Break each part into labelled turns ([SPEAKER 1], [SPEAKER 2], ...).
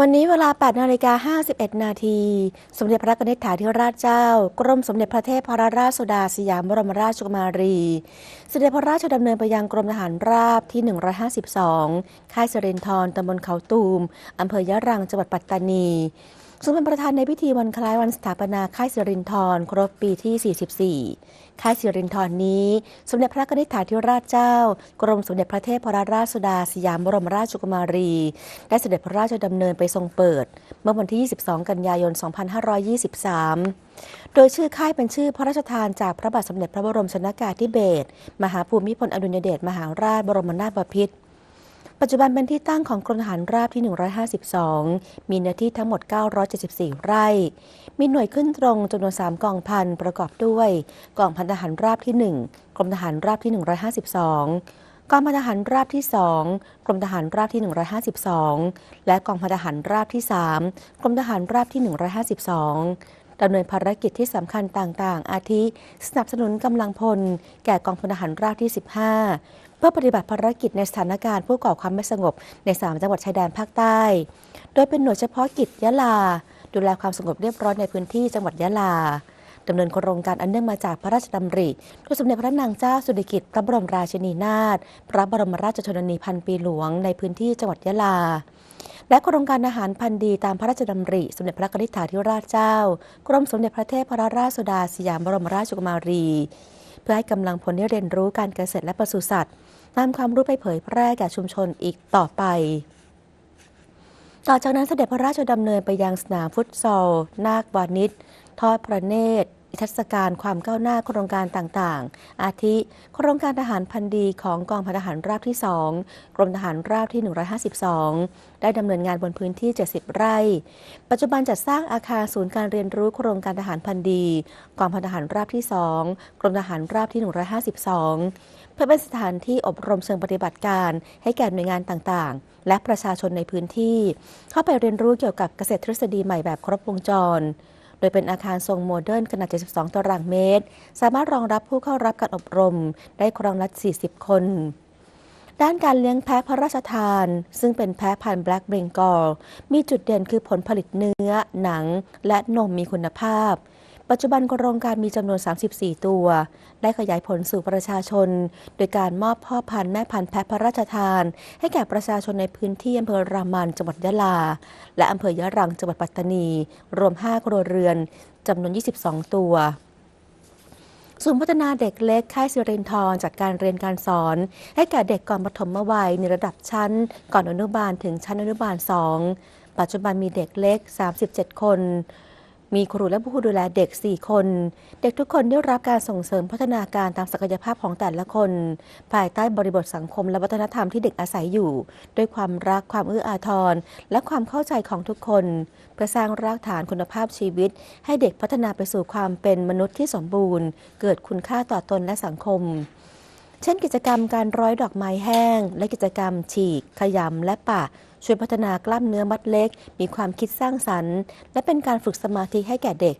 [SPEAKER 1] วันนี้เวลา 8 นาฬิกา 51 นาที สมเด็จพระนิษฐาธิราชเจ้า กรมสมเด็จพระเทพรราชสุดาสยามบรมราชกุมารี เสด็จพระราชดำเนินไปยังกรมทหารราบที่ 152 ค่ายสรินทรตำบลเขาตูม อำเภอยะรัง จังหวัดปัตตานี ทรงเป็นประธานในพิธีวันคล้ายวันสถาปนาค่ายสิรินทรครบปีที่ 44 ค่ายสิรินทรนี้ สมเด็จพระนิษฐาธิราชเจ้า กรมสมเด็จพระเทพรราชสุดาสยามบรมราชกุมารี ได้เสด็จพระราชดำเนินไปทรงเปิด เมื่อวันที่ 22 กันยายน 2523 โดยชื่อค่ายเป็นชื่อพระราชทานจากพระบาทสมเด็จพระบรมชนากาธิเบศรมหาภูมิพลอดุลยเดชมหาราชบรมนาถบพิตร ปัจจุบันเป็นที่ตั้งของกรมทหารราบที่ 152 มีเนื้อที่ทั้งหมด 974 ไร่ มีหน่วยขึ้นตรงจำนวน 3 กองพันประกอบด้วย กองพันทหารราบที่ 1 กรมทหารราบที่ 152 กองพันทหารราบที่ 2 กรมทหารราบที่ 152 และกองพันทหารราบที่ 3 กรมทหารราบที่ 152ดำเนินภารกิจที่สำคัญต่าง ๆ อาทิ สนับสนุนกำลังพล แก่กองพลทหารราบที่ 15 พื่อปฏิบัติภารกิจในสถานการณ์ผู้ก่อความไม่สงบใน 3 จังหวัดชายแดนภาคใต้ โดยเป็นหน่วยเฉพาะกิจยะลา ดูแลความสงบเรียบร้อยในพื้นที่จังหวัดยะลาดำเนินโครงการอันเนื่องมาจากพระราชดำริโดยสมเด็จพระนางเจ้าสุริกิติ์พระบรมราชินีนาถ พระบรมราชชนนีพันปีหลวงในพื้นที่จังหวัดยะลา และโครงการอาหารพันธุ์ดีตามพระราชดำริ สมเด็จพระนิษฐาธิราชเจ้า กรมสมเด็จพระเทพรราชสุดาสยามบรมราชกุมารี เพื่อให้กำลังพลได้เรียนรู้การเกษตรและปศุสัตว์ นำความรู้ไปเผยแพร่แก่ชุมชนอีกต่อไป ต่อจากนั้นเสด็จพระราชดำเนินไปยังสนามฟุตซอล นาควานิชทอดพระเนตร นิทรรศการความก้าวหน้าโครงการต่างๆ อาทิ โครงการทหารพันดีของกองพันทหารราบที่ 2 กรมทหารราบที่ 152 ได้ดำเนินงานบนพื้นที่ 70 ไร่ ปัจจุบันจัดสร้างอาคารศูนย์การเรียนรู้โครงการทหารพันดี กองพันทหารราบที่ 2 กรมทหารราบที่ 152 เพื่อเป็นสถานที่อบรมเชิงปฏิบัติการ ให้แก่หน่วยงานต่างๆ และประชาชนในพื้นที่ เข้าไปเรียนรู้เกี่ยวกับเกษตรทฤษฎีใหม่แบบครบวงจร ดยเป็นอาคารทรงโมเดิร์นขนาด 72 ตารางเมตร สามารถรองรับผู้เข้ารับการอบรมได้ครองละ 40 คนด้านการเลี้ยงแพะพระราชทาน ซึ่งเป็นแพะพันธุ์แบล็กเบงกอลมีจุดเด่นคือผลผลิตเนื้อ หนัง และนมมีคุณภาพ ปัจจุบันโครงการมีจำนวน 34 ตัว ได้ขยายผลสู่ประชาชน โดยการมอบพ่อพันธุ์แม่พันธุ์แพะพระราชทาน ให้แก่ประชาชนในพื้นที่อำเภอรามันจังหวัดยะลา และอำเภอยะรังจังหวัดปัตตานี รวม 5 ครัวเรือนจำนวน 22 ตัวศูนย์พัฒนาเด็กเล็ก ค่ายสิรินทรจัดการเรียนการสอน ให้แก่เด็กก่อนปฐมวัยในระดับชั้น ก่อนอนุบาลถึงชั้นอนุบาล 2 ปัจจุบันมีเด็กเล็ก 37 คน มีครูและผู้ดูแลเด็ก 4 คน เด็กทุกคนได้รับการส่งเสริมพัฒนาการตามศักยภาพของแต่ละคน ภายใต้บริบทสังคมและวัฒนธรรมที่เด็กอาศัยอยู่ ด้วยความรักความเอื้ออาทร และความเข้าใจของทุกคน เพื่อสร้างรากฐานคุณภาพชีวิต ให้เด็กพัฒนาไปสู่ความเป็นมนุษย์ที่สมบูรณ์ เกิดคุณค่าต่อตนและสังคมเช่นกิจกรรมการร้อยดอกไม้แห้ง และกิจกรรมฉีก ขยำและปะ ช่วยพัฒนากล้ามเนื้อมัดเล็ก มีความคิดสร้างสรรค์ และเป็นการฝึกสมาธิให้แก่เด็ก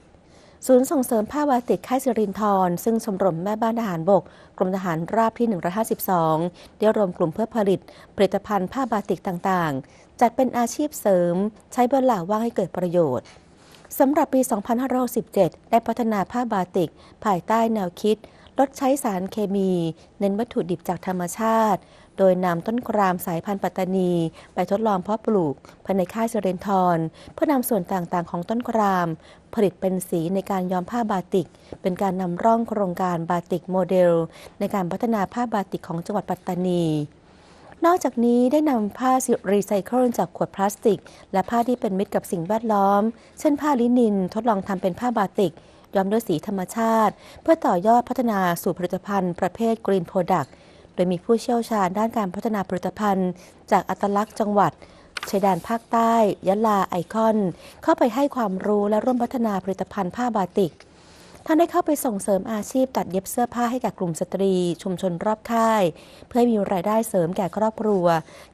[SPEAKER 1] ศูนย์ส่งเสริมผ้าวาติกค่ายสิรินทรซึ่งชมรมแม่บ้านทหารบก กรมทหารราบที่ 152 ได้รวมกลุ่มเพื่อผลิต ผลิตภัณฑ์ผ้าบาติกต่างๆ จัดเป็นอาชีพเสริม ใช้เวลาว่างให้เกิดประโยชน์สำหรับปี 2567 ได้พัฒนาผ้าบาติก ภายใต้แนวคิด ลดใช้สารเคมี เน้นวัตถุดิบจากธรรมชาติ โดยนำต้นกรามสายพันธุ์ปัตตานี ไปทดลองเพาะปลูกภายในค่ายเซเรนทรเพื่อนำส่วนต่างๆ ของต้นกราม ผลิตเป็นสีในการย้อมผ้าบาติก เป็นการนำร่องโครงการบาติกโมเดล ในการพัฒนาผ้าบาติกของจังหวัดปัตตานีนอกจากนี้ได้นำผ้ารีไซเคิลจากขวดพลาสติก และผ้าที่เป็นมิตรกับสิ่งแวดล้อม เช่นผ้าลินินทดลองทำเป็นผ้าบาติกย้อมด้วยสีธรรมชาติ เพื่อต่อยอดพัฒนาสู่ผลิตภัณฑ์ประเภทกรีนโปรดักต์ โดยมีผู้เชี่ยวชาญด้านการพัฒนาผลิตภัณฑ์ จากอัตลักษณ์จังหวัดชายแดนภาคใต้ยะลาไอคอน เข้าไปให้ความรู้และร่วมพัฒนาผลิตภัณฑ์ผ้าบาติก ท่านได้เข้าไปส่งเสริมอาชีพตัดเย็บเสื้อผ้าให้แก่กลุ่มสตรี ชุมชนรอบค่าย เพื่อมีรายได้เสริมแก่ครอบครัว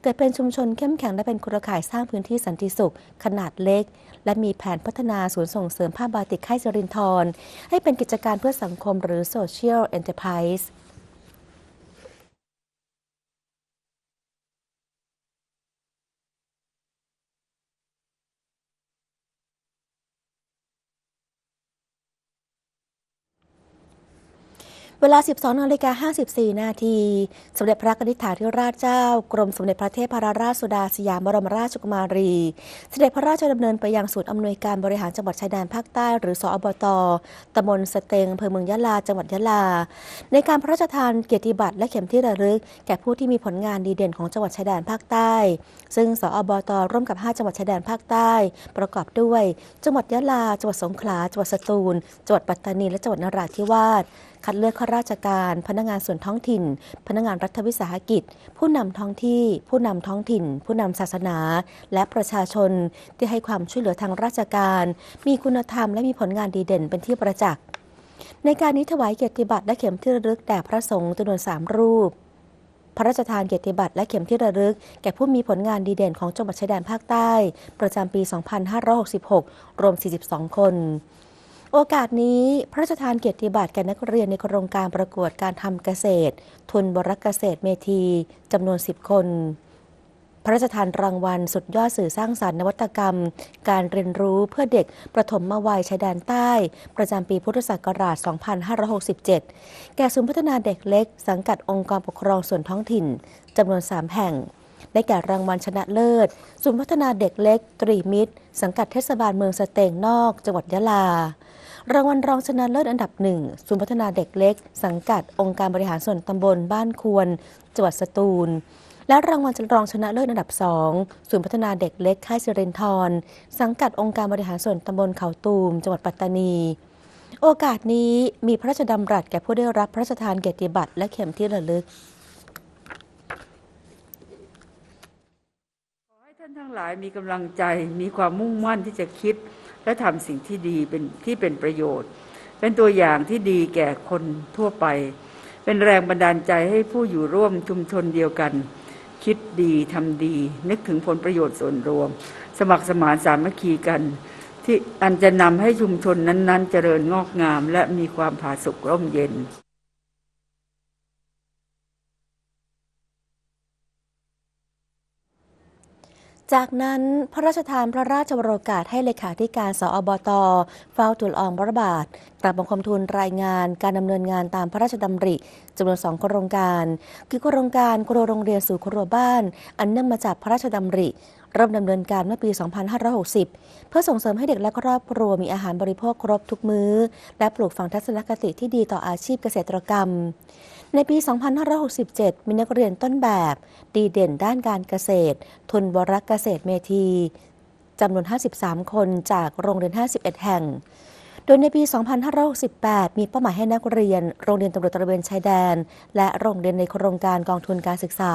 [SPEAKER 1] เกิดเป็นชุมชนเข้มแข็งและเป็นเครือข่ายสร้างพื้นที่สันติสุข ขนาดเล็ก และมีแผนพัฒนาศูนย์ส่งเสริมผ้าบาติกค่ายจรินทรให้เป็นกิจการเพื่อสังคมหรือ Social Enterprise เวลา 12นาฬิกา54 นาที สมเด็จพระนิธิถาธิราชเจ้า กรมสมเด็จพระเทพรราชสุดาสยามบรมราชกุมารี เสด็จพระราชดำเนินไปยังศูนย์อำนวยการบริหารจังหวัดชายแดนภาคใต้ หรือสอบตตำบลสเตงอำเภอเมืองยะลา จังหวัดยะลา ในการพระราชทานเกียรติบัตรและเข็มที่ระลึก แก่ผู้ที่มีผลงานดีเด่นของจังหวัดชายแดนภาคใต้ ซึ่งสอบตร่วมกับ 5 จังหวัดชายแดนภาคใต้ ประกอบด้วย จังหวัดยะลา จังหวัดสงขลา จังหวัดสตูล จังหวัดปัตตานี และจังหวัดนราธิวาสคัดเลือกข้าราชการ พนักงานส่วนท้องถิ่น พนักงานรัฐวิสาหกิจ ผู้นำท้องที่ ผู้นำท้องถิ่น ผู้นำศาสนา และประชาชน ที่ให้ความช่วยเหลือทางราชการ มีคุณธรรมและมีผลงานดีเด่นเป็นที่ประจักษ์ ในการนี้ถวายเกียรติบัตรและเข็มที่ระลึกแด่พระสงฆ์จำนวนสามรูปพระราชทานเกียรติบัตรและเข็มที่ระลึก แก่ผู้มีผลงานดีเด่นของจังหวัดชายแดนภาคใต้ ประจำปี 2566 รวม 42 คน โอกาสนี้พระราชทานเกียรติบัตรแก่นักเรียนในโครงการประกวดการทำเกษตร ทุนบรักเกษตรเมธีจำนวน 10 คน พระราชทานรางวัลสุดยอดสื่อสร้างสรรค์นวัตกรรม การเรียนรู้เพื่อเด็กประถมมวัยชายแดนใต้ ประจำปีพุทธศักราช 2567 แก่ศูนย์พัฒนาเด็กเล็ก สังกัดองค์กรปกครองส่วนท้องถิ่นจำนวน 3 แห่งได้แก่รางวัลชนะเลิศ ศูนย์พัฒนาเด็กเล็ก ตรีมิตร สังกัดเทศบาลเมืองสเตงนอก จังหวัดยะลา รางวัลรองชนะเลิศอันดับหนึ่งศูนย์พัฒนาเด็กเล็ก สังกัดองค์การบริหารส่วนตำบลบ้านควร จังหวัดสตูล และรางวัลรองชนะเลิศอันดับสองศูนย์พัฒนาเด็กเล็กค่ายสิรินทรสังกัดองค์การบริหารส่วนตำบลเขาตูม จังหวัดปัตตานี โอกาสนี้มีพระราชดำรัสแก่ผู้ได้รับพระราชทานเกียรติบัตรและเข็มที่ระลึก
[SPEAKER 2] ขอให้ท่านทั้งหลายมีกำลังใจมีความมุ่งมั่นที่จะคิด และทำสิ่งที่ดีเป็นที่เป็นประโยชน์ เป็นตัวอย่างที่ดีแก่คนทั่วไป เป็นแรงบันดาลใจให้ผู้อยู่ร่วมชุมชนเดียวกัน คิดดีทำดี นึกถึงผลประโยชน์ส่วนรวม สมัครสมานสามัคคีกัน ที่อันจะนำให้ชุมชนนั้น ๆ เจริญงอกงาม และมีความผาสุกร่มเย็น
[SPEAKER 1] จากนั้นพระราชทานพระราชวโรกาสให้เลขาธิการสอบตเฝ้าทูลอองพระบาทกราบบังคมทูลรายงานการดำเนินงานตามพระราชดำริจำนวนสองโครงการ คือโครงการครัวโรงเรียนสู่ครัวบ้าน อันเนื่องมาจากพระราชดำริเริ่มดำเนินการเมื่อปี 2560 เพื่อส่งเสริมให้เด็กและครอบครัวมีอาหารบริโภคครบทุกมื้อ และปลูกฝังทัศนคติที่ดีต่ออาชีพเกษตรกรรม ในปี 2567 มีนักเรียนต้นแบบ ดีเด่นด้านการเกษตร ทุนบรักเกษตรเมธีจำนวน 53 คนจากโรงเรียน 51 แห่ง โดยในปี 2568 มีเป้าหมายให้นักเรียน โรงเรียนตำรวจตระเวนชายแดน และโรงเรียนในโครงการกองทุนการศึกษา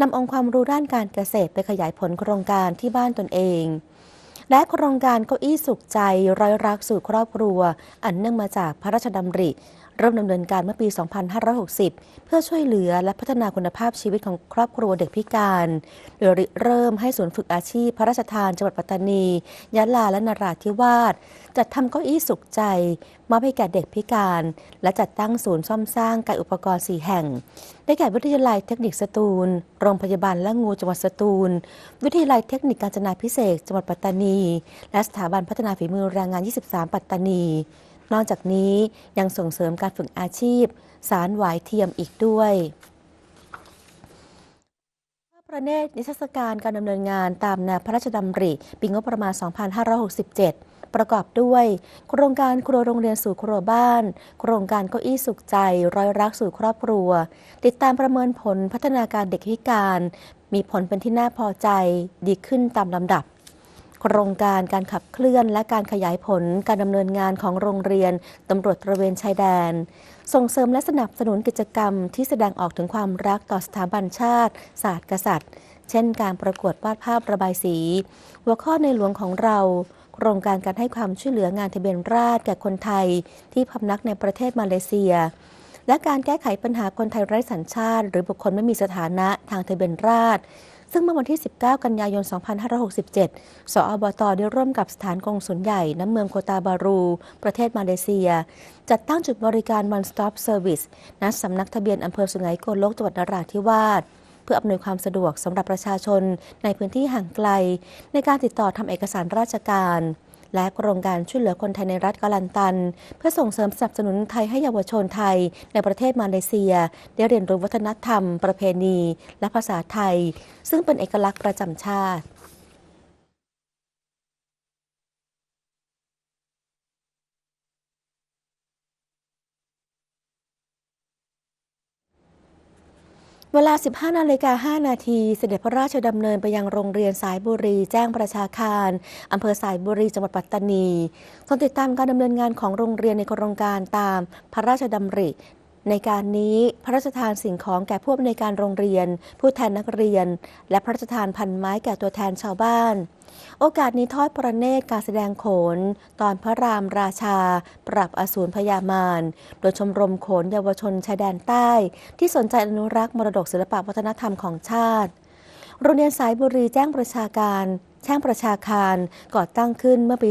[SPEAKER 1] นำองค์ความรู้ด้านการเกษตรไปขยายผลโครงการที่บ้านตนเอง และโครงการเก้าอี้สุขใจร้อยรักสู่ครอบครัว อันเนื่องมาจากพระราชดำริ เริ่มดำเนินการเมื่อปี 2560 เพื่อช่วยเหลือและพัฒนาคุณภาพชีวิตของครอบครัวเด็กพิการ โดยเริ่มให้ศูนย์ฝึกอาชีพ พระราชทานจังหวัดปัตตานี ยะลาและนราธิวาสจัดทำเก้าอี้สุขใจมอบให้แก่เด็กพิการ และจัดตั้งศูนย์ซ่อมสร้างการอุปกรณ์ 4 แห่ง ได้แก่วิทยาลัยเทคนิคสตูล โรงพยาบาลและงูจังหวัดสตูล วิทยาลัยเทคนิคการจนาพิเศษจังหวัดปัตตานี และสถาบันพัฒนาฝีมือแรงงาน 23 ปัตตานี นอกจากนี้ยังส่งเสริมการฝึกอาชีพ สารหวายเทียมอีกด้วยพประเนตรนิทรรศการการดำเนินงานตามแนวพระราชดำริ ปีงบประมาณ 2567 ประกอบด้วย โครงการครัวโรงเรียนสู่ครัวบ้าน โครงการเก้าอี้สุขใจ ร้อยรักสู่ครอบครัว ติดตามประเมินผลพัฒนาการเด็กพิการ มีผลเป็นที่น่าพอใจ ดีขึ้นตามลำดับ โครงการการขับเคลื่อนและการขยายผลการดำเนินงานของโรงเรียนตำรวจตระเวนชายแดน ส่งเสริมและสนับสนุนกิจกรรมที่แสดงออกถึงความรักต่อสถาบันชาติ ศาสตร์กษัตริย์ เช่นการประกวดวาดภาพระบายสี หัวข้อในหลวงของเราโครงการการให้ความช่วยเหลืองานทะเบียนราษฎร์แก่คนไทย ที่พำนักในประเทศมาเลเซีย และการแก้ไขปัญหาคนไทยไร้สัญชาติ หรือบุคคลไม่มีสถานะทางทะเบียนราษฎร์ ซึ่งเมื่อวันที่ 19 กันยายน 2567 สอบตได้ร่วมกับสถานกงสุลใหญ่น้ำเมืองโคตาบารู ประเทศมาเลเซีย จัดตั้งจุดบริการ One Stop Service ณสำนักทะเบียนอำเภอสุไหงโกลกจังหวัดนราธิวาสเพื่ออำนวยความสะดวกสำหรับประชาชนในพื้นที่ห่างไกล ในการติดต่อทำเอกสารราชการ และโครงการช่วยเหลือคนไทยในรัฐกาลันตัน เพื่อส่งเสริมสนับสนุนไทยให้เยาวชนไทย ในประเทศมาเลเซีย ได้เรียนรู้วัฒนธรรม ประเพณี และภาษาไทย ซึ่งเป็นเอกลักษณ์ประจำชาติ เวลา 15 นาฬิกา 5 นาที เสด็จพระราชดำเนินไปยังโรงเรียนสายบุรี แจ้งประชาคาร อำเภอสายบุรี จังหวัดปัตตานีทรงติดตามการดำเนินงานของโรงเรียนในโครงการตามพระราชดำริ ในการนี้พระราชทานสิ่งของแก่ผู้อำนวยการโรงเรียน ผู้แทนนักเรียน และพระราชทานพันไม้แก่ตัวแทนชาวบ้าน โอกาสนี้ทอดประเนตรการแสดงโขน ตอนพระรามราชา ปรับอสูรพยามาร โดยชมรมโขนเยาวชนชายแดนใต้ ที่สนใจอนุรักษ์มรดกศิลปวัฒนธรรมของชาติโรงเรียนสายบุรีแจ้งประชาการ แช่งประชาคารก่อตั้งขึ้นเมื่อปี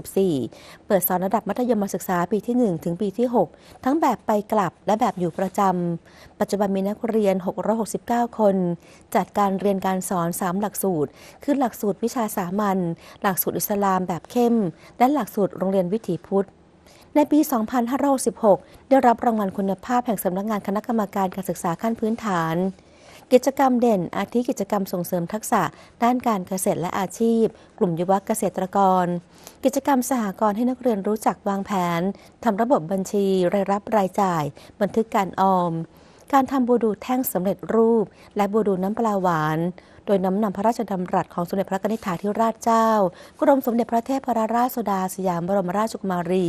[SPEAKER 1] 2464 เปิดสอนระดับมัธยมศึกษาปีที่ 1 ถึงปีที่ 6 ทั้งแบบไปกลับและแบบอยู่ประจำ ปัจจุบันมีนักเรียน 669 คน จัดการเรียนการสอน 3 หลักสูตร คือหลักสูตรวิชาสามัญ หลักสูตรอิสลามแบบเข้ม และหลักสูตรโรงเรียนวิถีพุทธในปี 2566ได้รับรางวัลคุณภาพแห่งสำนักงานคณะกรรมการการศึกษาขั้นพื้นฐาน กิจกรรมเด่น อาทิกิจกรรมส่งเสริมทักษะ ด้านการเกษตรและอาชีพ กลุ่มยุวเกษตรกร กิจกรรมสหกรณ์ให้นักเรียนรู้จักวางแผนทำระบบบัญชี รายรับรายจ่าย บันทึกการออม การทำบูดูแท่งสำเร็จรูป และบูดูน้ำปลาหวาน โดยน้ำนำพระราชดำรัสของสมเด็จพระนิษฐาธิราชเจ้า กรมสมเด็จพระเทพรราชสุดาสยามบรมราชกุมารี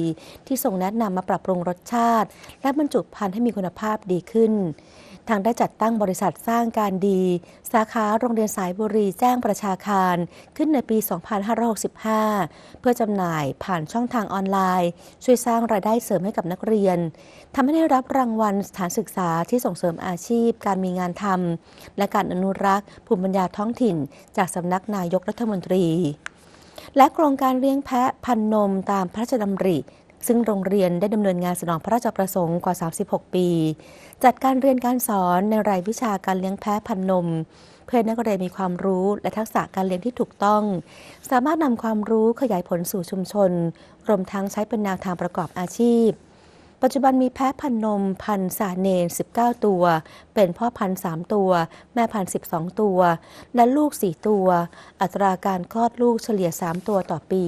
[SPEAKER 1] ที่ทรงแนะนำมาปรับปรุงรสชาติ และบรรจุภัณฑ์ให้มีคุณภาพดีขึ้น ทางได้จัดตั้งบริษัทสร้างการดี สาขาโรงเรียนสายบุรีแจ้งประชาคารขึ้นในปี 2565 เพื่อจำหน่ายผ่านช่องทางออนไลน์ ช่วยสร้างรายได้เสริมให้กับนักเรียนทำให้ได้รับรางวัลสถานศึกษาที่ส่งเสริมอาชีพ การมีงานทำและการอนุรักษ์ ภูมิปัญญาท้องถิ่น จากสำนักนายกรัฐมนตรีและโครงการเลี้ยงแพะพันนมตามพระราชดำริ ซึ่งโรงเรียนได้ดำเนินงานสนองพระราชประสงค์กว่า 36 ปี จัดการเรียนการสอนในรายวิชาการเลี้ยงแพะพันนม เพื่อนักเรียนมีความรู้และทักษะการเรียนที่ถูกต้อง สามารถนำความรู้ขยายผลสู่ชุมชน รวมทั้งใช้เป็นแนวทางประกอบอาชีพ ปัจจุบันมีแพะพันนม พันสาเนน 19 ตัว เป็นพ่อพันธุ์3ตัว แม่พัน 12 ตัว และลูก 4 ตัว อัตราการคลอดลูกเฉลี่ย 3 ตัวต่อปี